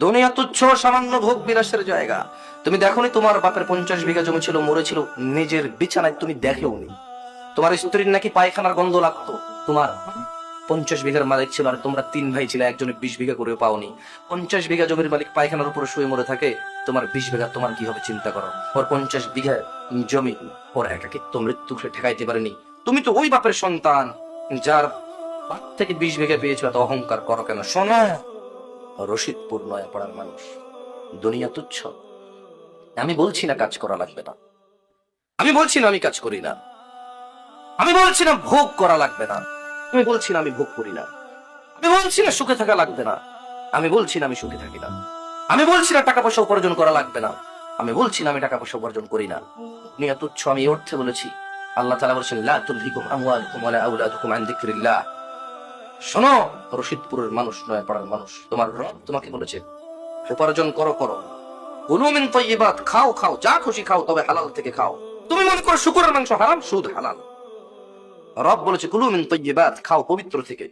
দুনিয়া তুচ্ছ সামান্য ভোগ বিলাসের জায়গা। তুমি দেখোনি তোমার বাপের পঞ্চাশ বিঘা জমি ছিল, মরেছিল, নিজের বিছানায় তুমি দেখেওনি। তোমার স্ত্রীর নাকি পায়খানার গন্ধ লাগতো। তোমার পঞ্চাশ বিঘার মালিক ছিল আর তোমরা তিন ভাই ছিলে, একজনে বিশ বিঘা করে পাওনি। পঞ্চাশ বিঘা জমির মালিক পায়খানার উপরে শুয়ে মরে থাকে, তোমার বিশ বিঘা তোমার কি হবে চিন্তা করো। ওর পঞ্চাশ বিঘা জমি, ওর একাকিত্ব মৃত্যু ঠেকাইতে পারেনি। তুমি তো ওই বাপের সন্তান, যার বাপ থেকে বিশ বিঘা পেয়েছ, এত অহংকার করো কেন? শোনো। রশিদপুর নয়া, পড়ার মানুষ। দুনিয়া তুচ্ছ। আমি বলছি না কাজ করা লাগবে না। আমি বলছি না আমি কাজ করি না। আমি বলছি না ভোগ করা লাগবে না। আমি বলছি না আমি ভোগ করি না। আমি বলছি না সুখে থাকা লাগবে না। আমি বলছি না আমি সুখে থাকি না। আমি বলছি না টাকা পয়সা উপার্জন করা লাগবে না। আমি বলছি না আমি টাকা পয়সা উপার্জন করি না। দুনিয়া তুচ্ছ, আমি অর্থে বলেছি। আল্লাহ তাআলা বলেছেন, লা তুলহিকুম আমওয়ালুকুম ওয়ালা আওলাদুকুম আন যিকরিল্লাহ। শোনো, রশিদপুরের মানুষ নয়, পাড়ার মানুষ। তোমার রব তোমাকে বলেছে, উপার্জন করো করো। কুলু মিন তাইয়্যিবাত, খাও খাও, যা খুশি খাও, তবে হালাল থেকে খাও। তুমি মনে করো শুকরের মাংস হারাম, সুদ হালাল। রব বলেছে, কুলু মিন তাইয়্যিবাত, খাও পবিত্র থেকে।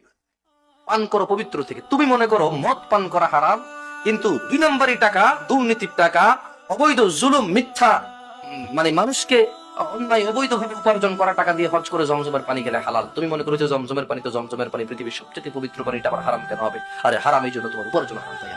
পান করো পবিত্র থেকে। তুমি মনে করো মদ পান করা হারাম, কিন্তু দুই নম্বরই টাকা, দুর্নীতির টাকা, অবৈধ জুলুম, মিথ্যা মানে মানুষকে অন্যায় অবৈধভাবে উপার্জন করা টাকা দিয়ে হজ করে জমজমের পানি গেলে হালাল তুমি মনে করেছ জমজমের পানি তো জমজমের পানি পৃথিবীর সবচেয়ে পবিত্র পানিটা আবার হারাম কেন হবে আরে হারাম এই জন্য তোমার উপার্জন হারাম তাই।